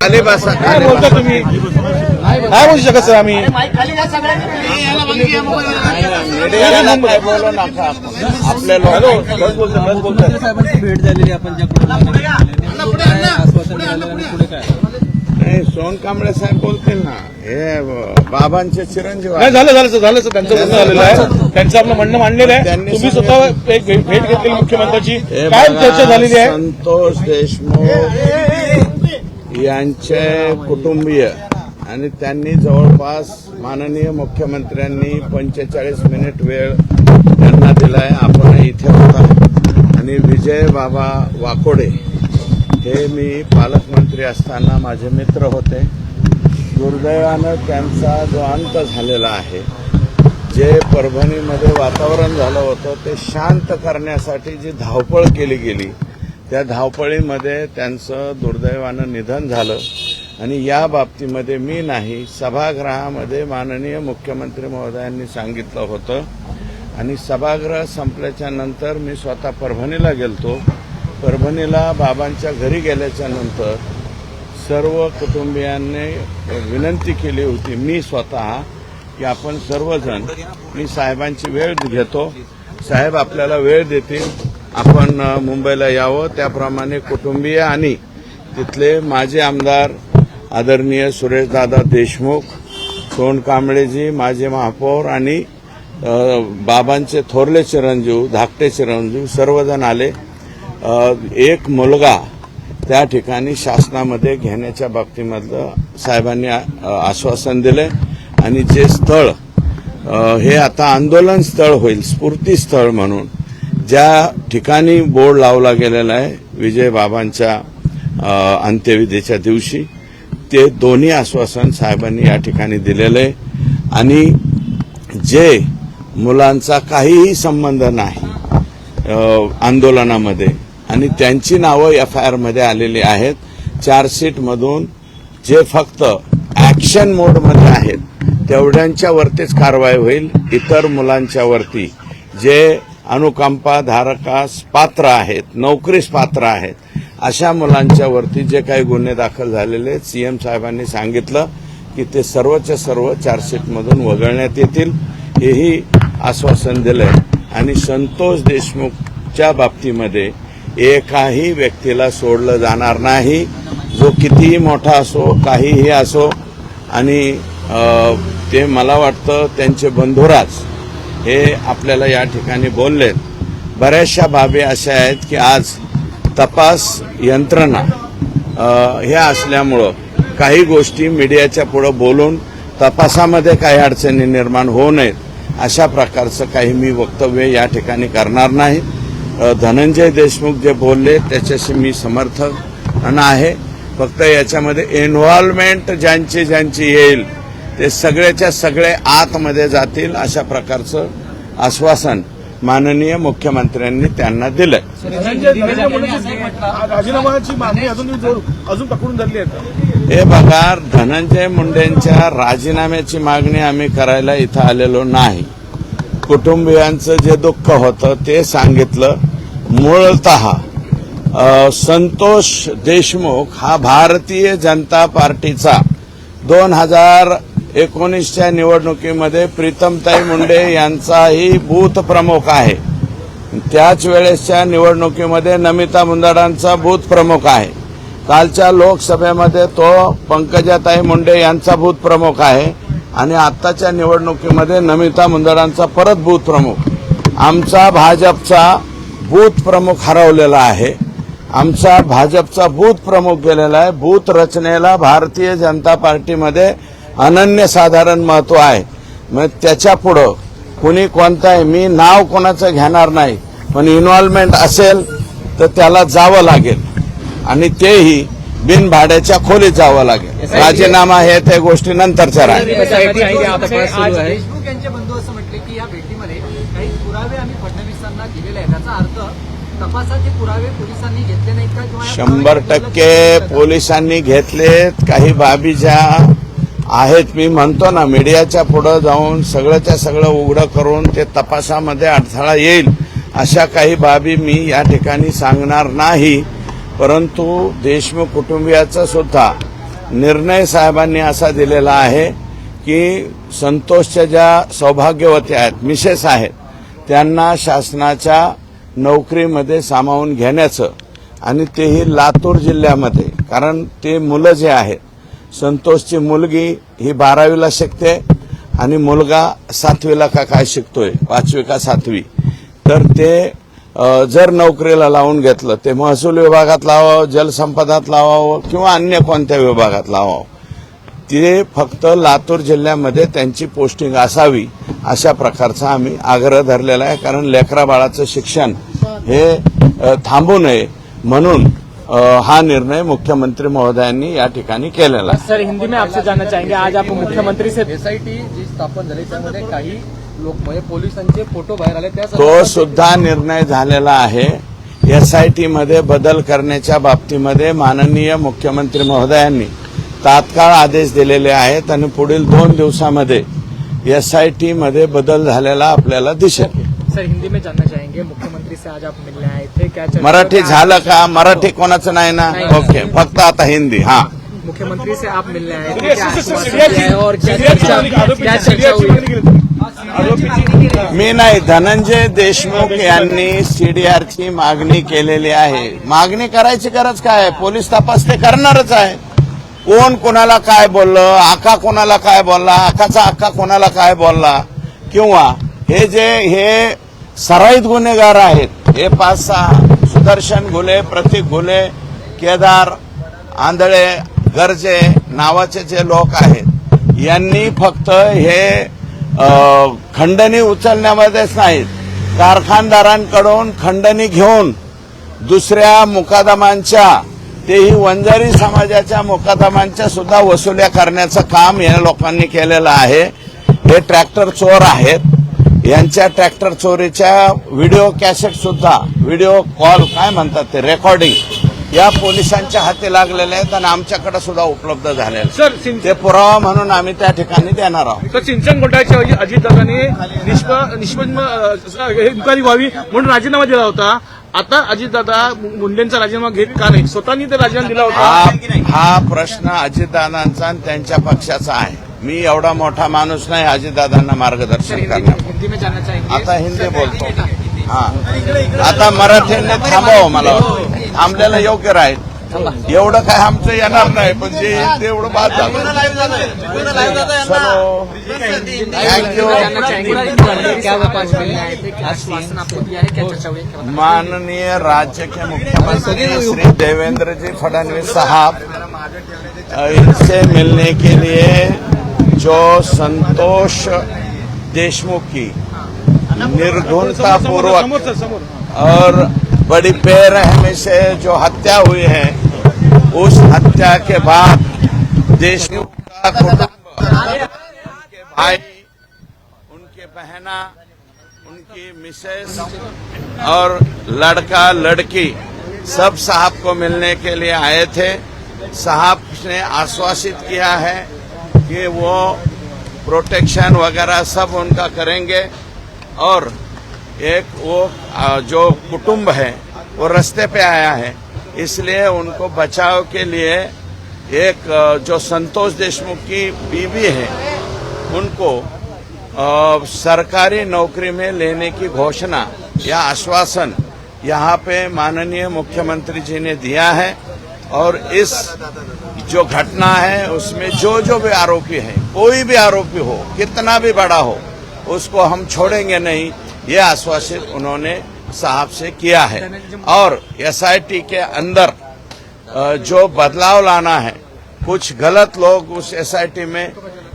काय बोलता. तुम्ही? नाही बोलू शकत सर आम्ही? काय भेट झालेली आपण काय काय सोन कांबळे साहेब बोलतील ना. हे बाबांचे चिरंजीव नाही. झालं झालं झालं सर त्यांचं बोलणं झालेलं आहे. त्यांचं आपलं म्हणणं मांडलेलं आहे. त्यांनी तुम्ही स्वतः एक भेट घेतली मुख्यमंत्र्यांची. काय चर्चा झालेली आहे? संतोष देशमुख. यांचे कुटुंबीय आणि त्यांनी जवळपास माननीय मुख्यमंत्र्यांनी पंचेचाळीस मिनिट वेळ त्यांना दिलाय. आपण इथे होता आणि विजय बाबा वाकोडे हे मी पालकमंत्री असताना माझे मित्र होते. दुर्दैवानं त्यांचा जो अंत झालेला आहे जे परभणीमध्ये वातावरण झालं होतं ते शांत करण्यासाठी जी धावपळ केली गेली त्या धावपळीमध्ये त्यांचं दुर्दैवानं निधन झालं. आणि या बाबतीमध्ये मी नाही सभागृहामध्ये माननीय मुख्यमंत्री महोदयांनी सांगितलं होतं. आणि सभागृह संपल्याच्या नंतर मी स्वतः परभणीला गेलतो. परभणीला बाबांच्या घरी गेल्याच्यानंतर सर्व कुटुंबियांनी विनंती केली होती मी स्वतः की आपण सर्वजण मी साहेबांची वेळ घेतो. साहेब आपल्याला वेळ देतील. आपण मुंबईला यावं. त्याप्रमाणे कुटुंबीय आणि तिथले माजी आमदार आदरणीय सुरेशदादा देशमुख सोन कांबळेजी माजी महापौर आणि बाबांचे थोरले चिरंजीव धाकटे चिरंजीव सर्वजण आले. एक मुलगा त्या ठिकाणी शासनामध्ये घेण्याच्या बाबतीमधलं साहेबांनी आ- आश्वासन दिले. आणि जे स्थळ हे आता आंदोलन स्थळ होईल स्फूर्ती स्थळ म्हणून ज्या ठिकाणी बोर्ड लावला गेलेला आहे विजय बाबांच्या अंत्यविधीच्या दिवशी ते दोन्ही आश्वासन साहेबांनी या ठिकाणी दिलेलं आहे. आणि जे मुलांचा काहीही संबंध नाही आंदोलनामध्ये आणि त्यांची नावं एफ आय आरमध्ये आलेली आहेत चार्जशीटमधून जे फक्त ॲक्शन मोडमध्ये आहेत तेवढ्यांच्यावरतीच कारवाई होईल. इतर मुलांच्यावरती जे अनुकंपा धारकास पात्र आहेत नोकरीस पात्र आहेत. अशा मुलांच्या वरती जे काही गुन्हे दाखल झालेले आहेत सीएम साहेबांनी सांगितलं की ते सर्वच्या सर्व चार्जशीटमधून वगळण्यात येतील. हेही आश्वासन दिलंय. आणि संतोष देशमुखच्या बाबतीमध्ये एकाही व्यक्तीला सोडलं जाणार नाही. जो कितीही मोठा असो काहीही असो आणि ते मला वाटतं त्यांचे बंधुराज हे आपल्याला या ठिकाणी बोललेत. बऱ्याचशा बाबी अशा आहेत की आज तपास यंत्रणा ह्या असल्यामुळं काही गोष्टी मीडियाच्या पुढं बोलून तपासामध्ये काही अडचणी निर्माण होऊ नयेत अशा प्रकारचं काही मी वक्तव्य या ठिकाणी करणार नाही. धनंजय देशमुख जे बोलले त्याच्याशी मी समर्थन आहे. फक्त याच्यामध्ये इन्व्हॉल्वमेंट ज्यांची ज्यांची येईल ते सगळ्याच्या सगळे आतमध्ये जातील अशा प्रकारचं आश्वासन माननीय मुख्यमंत्र्यांनी त्यांना दिलंय. राजीनामाची मागणी अजून जोर- अजून पकडून धरली आहे हे बघा धनंजय मुंडेंच्या राजीनाम्याची मागणी आम्ही करायला इथं आलेलो नाही. कुटुंबियांचं जे दुःख होतं ते सांगितलं. मूळत संतोष देशमुख हा भारतीय जनता पार्टीचा दोन हजार एकोणीसच्या निवडणुकीमध्ये प्रीतमताई मुंडे यांचाही बूथ प्रमुख आहे. त्याच वेळेसच्या निवडणुकीमध्ये नमिता मुंदडांचा बूथ प्रमुख आहे. कालच्या लोकसभेमध्ये तो पंकजाताई मुंडे यांचा बूथ प्रमुख आहे. आणि आत्ताच्या निवडणुकीमध्ये नमिता मुंदडांचा परत बूथ प्रमुख. आमचा भाजपचा बूथ प्रमुख हरवलेला आहे. आमचा भाजपचा बूथ प्रमुख गेलेला आहे. बूथ रचनेला भारतीय जनता पार्टीमध्ये अनन्यसाधारण महत्त्व आहे. मग त्याच्या पुढं कुणी कोणताही मी नाव कोणाचं घेणार नाही पण इन्व्हॉल्वमेंट असेल तर त्याला जावं लागेल. आणि तेही बिनभाड्याच्या खोलीत जावं लागेल. राजीनामा हे त्या गोष्टी नंतरच्या राहील. SIT आहे, आता तपास सुरू आहे. देशमुख यांचे बंधू असं म्हटले की या भेटीमध्ये काही पुरावे आम्ही फडणवीसांना दिलेले आहेत. त्याचा अर्थ तपासाचे पुरावे पोलिसांनी घेतले नाहीत का? किंवा या शंभर टक्के? पोलिसांनी घेतलेत. काही बाबी ज्या आहेत. मी म्हणतो ना मीडियाच्या पुढं जाऊन सगळंच्या सगळं उघडं करून ते तपासामध्ये अडथळा येईल अशा काही बाबी मी या ठिकाणी सांगणार नाही. परंतु देशमुख कुटुंबियाचा सुद्धा निर्णय साहेबांनी असा दिलेला आहे की संतोषच्या ज्या सौभाग्यवती आहेत मिसेस आहेत त्यांना शासनाच्या नोकरीमध्ये सामावून घेण्याचं आणि तेही लातूर जिल्ह्यामध्ये कारण ते मुलं जे आहेत संतोषची मुलगी ही बारावीला शिकते आणि मुलगा सातवीला का काय शिकतोय? पाचवी का सातवी? तर ते जर नोकरीला लावून घेतलं ते महसूल विभागात लावावं जलसंपदात लावावं किंवा अन्य कोणत्या विभागात लावावं? ते फक्त लातूर जिल्ह्यामध्ये त्यांची पोस्टिंग असावी अशा प्रकारचा आम्ही आग्रह धरलेला आहे. कारण लेकरा बाळाचं शिक्षण हे थांबू नये म्हणून हा निर्णय मुख्यमंत्री महोदयांनी या ठिकाणी केलेला सर हिंदी में आपसे जानना चाहेंगे आज आप मुख्यमंत्री से एसआयटी जी स्थापन झाली त्यामध्ये काही लोक म्हणजे पोलिसांचे फोटो बाहेर आले त्या तो सुद्धा निर्णय झालेला आहे. एसआयटी मध्ये बदल करण्याच्या बाबतीमध्ये माननीय मुख्यमंत्री महोदयांनी तात्काळ आदेश दिलेले आहेत आणि पुढील दोन दिवसामध्ये एसआयटी मध्ये बदल झालेला आपल्याला दिसेल. सर हिंदी में जानना चाहेंगे। मुख्यमंत्री से आज आप मिलने आए थे। क्या चर्चा मराठी झालं का? मराठी कोणाचं नाही ना? ओके फक्त आता हिंदी हा. मुख्यमंत्री से आप मिलने आए थे। क्या आश्वासन दिया है और क्या चर्चा क्या चर्चा हुई? मी नाही धनंजय देशमुख यांनी सीडीआरची मागणी केलेली आहे. मागणी करायची गरज काय? आहे? पोलीस तपास ते करणारच आहे. कोण कोणाला काय बोललं? आका कोणाला काय बोलला? आकाचा आका कोणाला काय बोलला? किंवा हे जे हे सराईत गुन्हेगार आहेत हे पाच सहा सुदर्शन घुले प्रतीक घुले केदार आंधळे गरजे नावाचे जे लोक आहेत यांनी फक्त हे खंडणी उचलण्यामध्येच नाहीत. कारखानदारांकडून खंडणी घेऊन दुसऱ्या मुकादमांच्या तेही वंजारी समाजाच्या मुकादमांच्या सुद्धा वसुल्या करण्याचं काम या लोकांनी केलेलं आहे. हे ट्रॅक्टर चोर आहेत. यांच्या ट्रॅक्टर चोरीच्या व्हिडिओ कॅसेट सुद्धा व्हिडिओ कॉल काय म्हणतात ते रेकॉर्डिंग या पोलिसांच्या हाती लागलेले आहेत आणि आमच्याकडे सुद्धा उपलब्ध आहेत. सर ते पुरावा म्हणून आम्ही त्या ठिकाणी देणार आहोत. तर सिंचन घोटाळ्याच्या अजितदादांनी निष्प निष्पन्न इन्क्वायरी व्हावी म्हणून राजीनामा दिला होता. आता अजितदादा मुंडेंचा राजीनामा घेत का नाही? स्वतःनी ते राजीनामा दिला होता. हा हा प्रश्न अजितदादांचा आणि त्यांच्या पक्षाचा आहे. मी एवढा मोठा माणूस नाही अजितदादांना सर मार्गदर्शन करणार हिंदी में जानना चाहेंगे। आता हिंदी बोलतो। हा। आता मराठीने थांबव मला वाटतं. थांबलेलं योग्य राहील. एवढं काय आमचं येणार नाही पण जे तेवढं बाद झालं. थँक्यू? माननीय राज्य के मुख्यमंत्री श्री देवेंद्र जी फडणवीस साहब इनसे मिलने के लिए जो संतोष देशमुख की निर्धुनता पूर्वक समोर सर समोर और बड़ी बेरहमी से जो हत्या हुई है उस हत्या के बाद देशमुख का कुटुंब उनके भाई उनके बहना उनकी मिसेस और लड़का लड़की सब साहब को मिलने के लिए आए थे। साहब ने आश्वासित किया है कि वो प्रोटेक्शन वगैरह सब उनका करेंगे। और एक वो जो कुटुंब है, वो रास्ते पे आया है। इसलिए उनको बचाव के लिए एक जो संतोष देशमुख की बीवी है, उनको सरकारी नौकरी में लेने की घोषणा या आश्वासन यहाँ पे माननीय मुख्यमंत्री जी ने दिया है। और इस जो घटना है, उसमें जो जो भी आरोपी है, कोई भी आरोपी हो, कितना भी बड़ा हो, उसको हम छोड़ेंगे नहीं, ये आश्वासित उन्होंने साहब से किया है। और एसआईटी के अंदर जो बदलाव लाना है, कुछ गलत लोग उस एसआईटी में,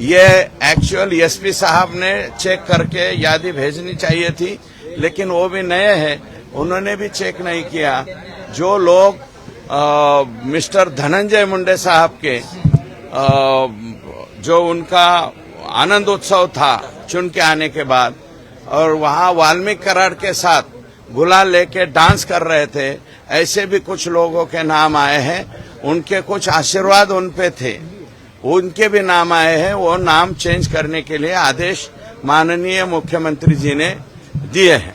ये एक्चुअल एसपी साहब ने चेक करके यादी भेजनी चाहिए थी, लेकिन वो भी नए हैं, उन्होंने भी चेक नहीं किया। जो लोग मिस्टर धनंजय मुंडे साहब के अ, जो उनका आनंद उत्सव था चुन के आने के बाद और वहाँ वाल्मीकि करार के साथ गुलाल लेके डांस कर रहे थे ऐसे भी कुछ लोगों के नाम आए हैं उनके कुछ आशीर्वाद उन पे थे। उनके भी नाम आए हैं वो नाम चेंज करने के लिए आदेश माननीय मुख्यमंत्री जी ने दिए हैं।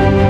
Thank you.